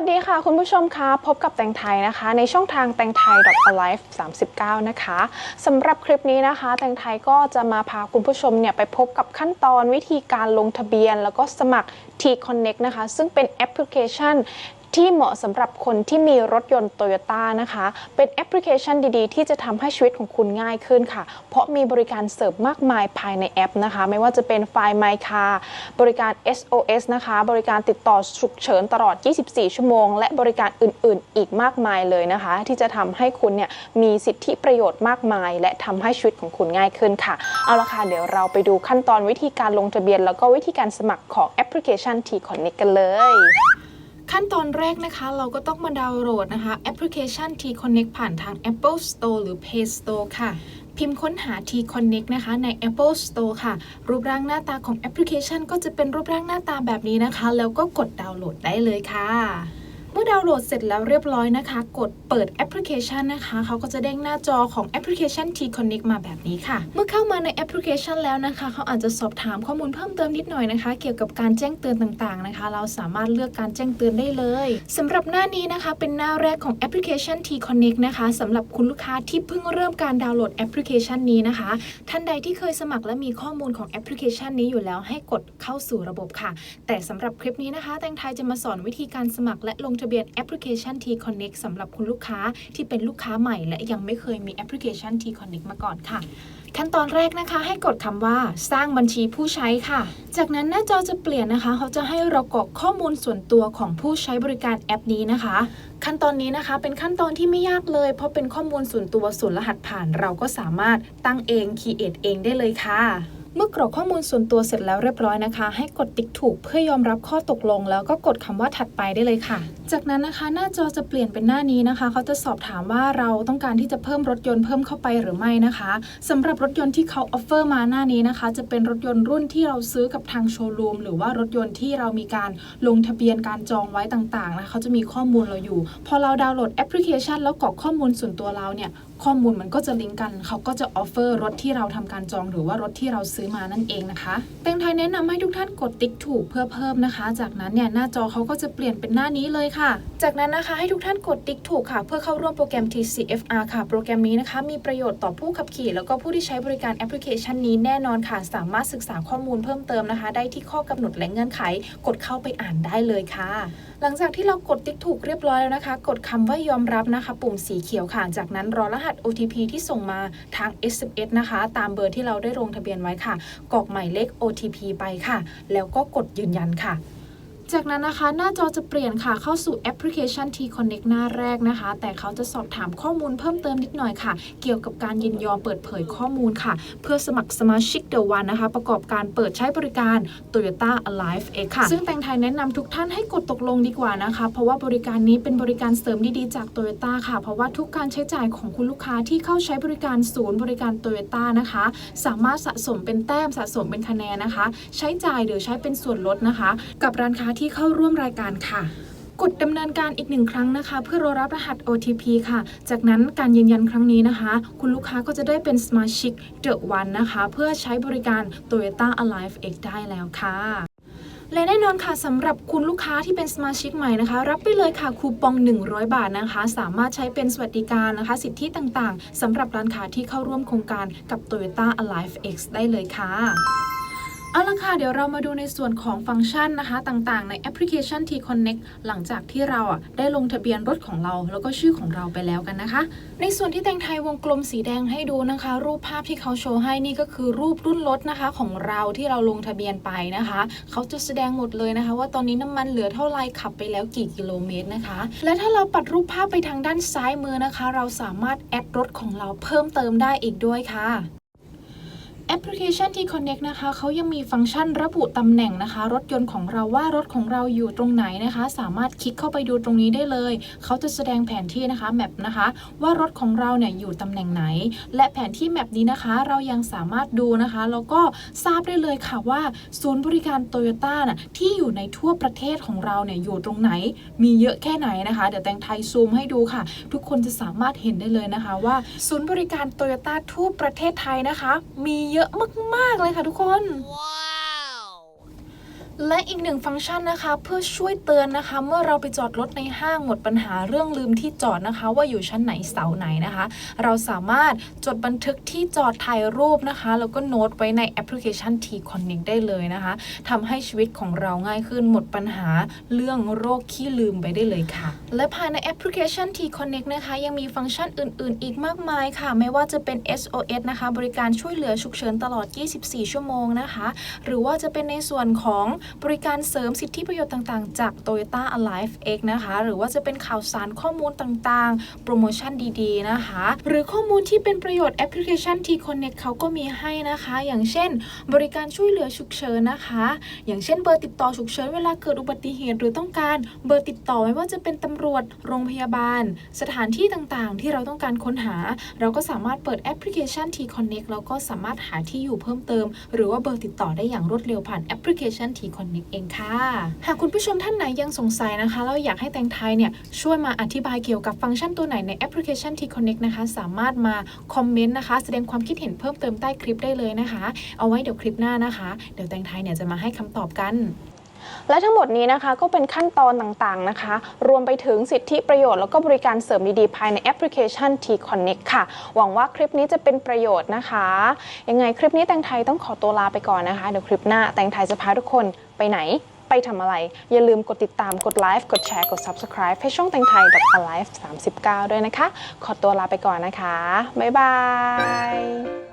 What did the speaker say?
วัสดีค่ะ คุณผู้ชมคะพบกับแตงไทยนะคะ ในช่องทางแตงไทย alive 39 นะคะสำหรับคลิปนี้นะคะ แตงไทยก็จะมาพาคุณผู้ชมเนี่ยไปพบกับขั้นตอนวิธีการลงทะเบียน แล้วก็สมัคร T Connect นะคะ ซึ่งเป็นแอปพลิเคชัน ที่เหมาะสำหรับคนที่มีรถยนต์โตโยต้านะคะ เป็นแอปพลิเคชันดีๆ ที่จะทำให้ชีวิตของคุณง่ายขึ้นค่ะ เพราะมีบริการเสริมมากมายภายในแอปนะคะ ไม่ว่าจะเป็นไฟล์ My Car บริการ SOS นะคะ บริการติดต่อฉุกเฉินตลอด 24 ชั่วโมง และบริการอื่นๆ อีกมากมายเลยนะคะ ที่จะทำให้คุณเนี่ยมีสิทธิประโยชน์มากมาย และทำให้ชีวิตของคุณง่ายขึ้นค่ะ เอาละค่ะเดี๋ยวเราไปดูขั้นตอนวิธีการลงทะเบียน แล้วก็วิธีการสมัครของแอปพลิเคชัน T Connect กันเลย ขั้นตอนแรกนะคะ เราก็ต้องมาดาวน์โหลดนะคะแอปพลิเคชัน T Connect ผ่านทาง Apple Store หรือ Play Store ค่ะ พิมพ์ค้นหา T Connect นะคะใน Apple Store ค่ะ รูปร่างหน้าตาของแอปพลิเคชัน ก็จะเป็นรูปร่างหน้าตาแบบนี้นะคะ แล้วก็กดดาวน์โหลดได้เลยค่ะ มื่อดาวน์โหลดเสร็จแล้วเรียบร้อยนะคะ กดเปิดแอปพลิเคชันนะคะเขาก็จะเด้งหน้าจอของแอปพลิเคชัน T Connect มาแบบนี้ค่ะ เมื่อเข้ามาในแอปพลิเคชันแล้วนะคะเขาอาจจะสอบถามข้อมูลเพิ่มเติมนิดหน่อยนะคะ เกี่ยวกับการแจ้งเตือนต่างๆนะคะ เราสามารถเลือกการแจ้งเตือนได้เลยสำหรับหน้านี้นะคะเป็นหน้าแรกของแอปพลิเคชัน T Connect นะคะสำหรับคุณลูกค้าที่เพิ่งเริ่มการดาวน์โหลดแอปพลิเคชันนี้นะคะ ท่านใดที่เคยสมัครและมีข้อมูลของแอปพลิเคชันนี้อยู่แล้วให้กดเข้าสู่ระบบค่ะ แต่สำหรับคลิปนี้นะคะ แตงไทยจะมาสอนวิธีการสมัครและลงทะเบียนแอปพลิเคชัน T Connect สำหรับคุณลูกค้าที่เป็นลูกค้าใหม่ และยังไม่เคยมีแอปพลิเคชัน T Connect มาก่อนค่ะ ขั้นตอนแรกนะคะ ให้กดคำว่าสร้างบัญชีผู้ใช้ค่ะ จากนั้นหน้าจอจะเปลี่ยนนะคะ เขาจะให้เรากรอกข้อมูลส่วนตัวของผู้ใช้บริการแอปนี้นะคะ ขั้นตอนนี้นะคะ เป็นขั้นตอนที่ไม่ยากเลย เพราะเป็นข้อมูลส่วนตัวส่วนรหัสผ่าน เราก็สามารถตั้งเองคีเอทเองได้เลยค่ะ เมื่อกรอกข้อมูลส่วนตัวเสร็จแล้วเรียบร้อยนะคะ ให้กดติ๊กถูกเพื่อยอมรับข้อตกลง แล้วก็กดคำว่าถัดไปได้เลยค่ะ จากนั้นนะคะ หน้าจอจะเปลี่ยนเป็นหน้านี้นะคะ เขาจะสอบถามว่าเราต้องการที่จะเพิ่มรถยนต์เพิ่มเข้าไปหรือไม่นะคะสำหรับรถยนต์ที่เขาออฟเฟอร์มาหน้านี้นะคะ จะเป็นรถยนต์รุ่นที่เราซื้อกับทางโชว์รูมหรือว่ารถยนต์ที่เรามีการลงทะเบียนการจองไว้ต่างๆนะเขาจะมีข้อมูลเราอยู่ พอเราดาวน์โหลดแอปพลิเคชัน แล้วกรอกข้อมูลส่วนตัวเราเนี่ยข้อมูลมันก็จะลิงก์กัน เขาก็จะออฟเฟอร์รถที่เราทำการจองหรือว่ารถที่เราซื้อมานั่นเองนะคะแตงไทยแนะนำให้ทุกท่านกดติ๊กถูกเพื่อเพิ่มนะคะ จากนั้นเนี่ยหน้าจอเขาก็จะเปลี่ยนเป็นหน้านี้เลยค่ะ จากนั้นนะคะให้ทุกท่านกดติ๊กถูกค่ะ เพื่อเข้าร่วมโปรแกรม TCFR ค่ะ โปรแกรมนี้นะคะ มีประโยชน์ต่อผู้ขับขี่ แล้วก็ผู้ที่ใช้บริการแอปพลิเคชันนี้แน่นอนค่ะ สามารถศึกษาข้อมูลเพิ่มเติมนะคะ ได้ที่ข้อกำหนดและเงื่อนไข กดเข้าไปอ่านได้เลยค่ะ หลังจากที่เรากดติ๊กถูกเรียบร้อยแล้วนะคะ กดคำว่ายอมรับนะคะ ปุ่มสีเขียวค่ะ จากนั้นรอรหัส OTP ที่ส่งมาทาง SMS นะคะ ตามเบอร์ที่เราได้ลงทะเบียนไว้ค่ะค่ะกรอกหมายเลข OTP ไปค่ะ แล้วก็กดยืนยันค่ะ จากนั้นนะคะ หน้าจอจะเปลี่ยนค่ะเข้าสู่แอปพลิเคชัน T Connect หน้าแรกนะคะ แต่เขาจะสอบถามข้อมูลเพิ่มเติมนิดหน่อยค่ะ เกี่ยวกับการยินยอมเปิดเผยข้อมูลค่ะ เพื่อสมัครสมาชิก The One นะคะ ประกอบการเปิดใช้บริการ Toyota Alive X ค่ะ ซึ่งแตงไทยแนะนำทุกท่านให้กดตกลงดีกว่านะคะ เพราะว่าบริการนี้เป็นบริการเสริมดีๆจาก Toyota ค่ะ เพราะว่าทุกการใช้จ่ายของคุณลูกค้าที่เข้าใช้บริการศูนย์บริการ Toyota นะคะ สามารถสะสมเป็นแต้มสะสมเป็นคะแนนนะคะ ใช้จ่ายหรือใช้เป็นส่วนลดนะคะ กับร้านค้าที่เข้าร่วมรายการค่ะกดดำเนินการอีกหนึ่งครั้งนะคะ เพื่อรอรับรหัส OTP ค่ะ จากนั้นการยืนยันครั้งนี้นะคะ คุณลูกค้าก็จะได้เป็นสมาชิก The One นะคะ เพื่อใช้บริการ Toyota Alive X ได้แล้วค่ะและแน่นอนค่ะสำหรับคุณลูกค้าที่เป็นสมาชิกใหม่นะคะ รับไปเลยค่ะคูปอง 100 บาทนะคะ สามารถใช้เป็นสวัสดิการนะคะ สิทธิต่างๆสำหรับร้านค้าที่เข้าร่วมโครงการกับ Toyota Alive X ได้เลยค่ะ เอาละค่ะ เดี๋ยวเรามาดูในส่วนของฟังก์ชันนะคะ ต่างๆ ในแอปพลิเคชัน T Connect หลังจากที่เราอะได้ลงทะเบียนรถของเรา แล้วก็ชื่อของเราไปแล้วกันนะคะ ในส่วนที่แตงไทยวงกลมสีแดงให้ดูนะคะ รูปภาพที่เขาโชว์ให้นี่ก็คือรูปรุ่นรถนะคะของเราที่เราลงทะเบียนไปนะคะ เขาจะแสดงหมดเลยนะคะ ว่าตอนนี้น้ำมันเหลือเท่าไรขับไปแล้วกี่กิโลเมตรนะคะ และถ้าเราปัดรูปภาพไปทางด้านซ้ายมือนะคะ เราสามารถแอดรถของเราเพิ่มเติมได้อีกด้วยค่ะ แอปพลิเคชันที่ Connect นะคะเขายังมีฟังก์ชันระบุตำแหน่งนะคะ รถยนต์ของเราว่ารถของเราอยู่ตรงไหนนะคะ สามารถคลิกเข้าไปดูตรงนี้ได้เลย เขาจะแสดงแผนที่นะคะแมปนะคะ ว่ารถของเราเนี่ยอยู่ตำแหน่งไหน และแผนที่แมปนี้นะคะ เรายังสามารถดูนะคะแล้วก็ทราบได้เลยค่ะว่า ศูนย์บริการโตโยต้าน่ะที่อยู่ในทั่วประเทศของเราเนี่ยอยู่ตรงไหน มีเยอะแค่ไหนนะคะ เดี๋ยวแตงไทยซูมให้ดูค่ะ ทุกคนจะสามารถเห็นได้เลยนะคะ ว่าศูนย์บริการโตโยต้าทั่วประเทศไทยนะคะ มีเยอะเยอะมากๆเลยค่ะทุกคน และอีกหนึ่งฟังก์ชันนะคะเพื่อช่วยเตือนนะคะ เมื่อเราไปจอดรถในห้างหมดปัญหาเรื่องลืมที่จอดนะคะ ว่าอยู่ชั้นไหนเสาไหนนะคะ เราสามารถจดบันทึกที่จอดถ่ายรูปนะคะ แล้วก็โน้ตไว้ในแอปพลิเคชัน T Connect ได้เลยนะคะทำให้ชีวิตของเราง่ายขึ้นหมดปัญหาเรื่องโรคขี้ลืมไปได้เลยค่ะ และภายในแอปพลิเคชัน T Connect นะคะ ยังมีฟังก์ชันอื่น ๆ อีกมากมายค่ะ ไม่ว่าจะเป็น SOS นะคะ บริการช่วยเหลือฉุกเฉินตลอด 24 ชั่วโมงนะคะ หรือว่าจะเป็นในส่วนของบริการเสริมสิทธิประโยชน์ต่างๆ จาก Toyota Alive X นะคะ หรือว่าจะเป็นข่าวสารข้อมูลต่างๆ โปรโมชั่นดีๆ นะคะ หรือข้อมูลที่เป็นประโยชน์แอปพลิเคชัน T Connect เขาก็มีให้นะคะ อย่างเช่น บริการช่วยเหลือฉุกเฉินนะคะ อย่างเช่นเบอร์ติดต่อฉุกเฉินเวลาเกิดอุบัติเหตุหรือต้องการเบอร์ติดต่อไม่ว่าจะเป็นตำรวจ โรงพยาบาล สถานที่ต่างๆ ที่เราต้องการค้นหา เราก็สามารถเปิดแอปพลิเคชัน T Connect แล้วก็สามารถหาที่อยู่เพิ่มเติม หรือว่าเบอร์ติดต่อได้อย่างรวดเร็วผ่านแอปพลิเคชันคอนเน็กเองค่ะ หากคุณผู้ชมท่านไหนยังสงสัยนะคะแล้วอยากให้แตงไทยเนี่ยช่วยมาอธิบายเกี่ยวกับฟังก์ชันตัวไหนในแอปพลิเคชัน T Connect นะคะ สามารถมาคอมเมนต์นะคะ แสดงความคิดเห็นเพิ่มเติมใต้คลิปได้เลยนะคะ เอาไว้เดี๋ยวคลิปหน้านะคะ เดี๋ยวแตงไทยเนี่ยจะมาให้คำตอบกัน และทั้งหมดนี้นะคะก็เป็นขั้นตอนต่างๆนะคะ รวมไปถึงสิทธิประโยชน์แล้วก็บริการเสริมดีๆ ภายในแอปพลิเคชัน T Connect ค่ะ หวังว่าคลิปนี้จะเป็นประโยชน์นะคะ ยังไงคลิปนี้แตงไทยต้องขอตัวลาไปก่อนนะคะ เดี๋ยวคลิปหน้าแตงไทยจะพาทุกคนไปไหน ไปทำอะไร อย่าลืมกดติดตาม กดไลค์ กดแชร์ กด Subscribe ให้ช่องแตงไทย alive 39 ด้วยนะคะ ขอตัวลาไปก่อนนะคะ บ๊ายบาย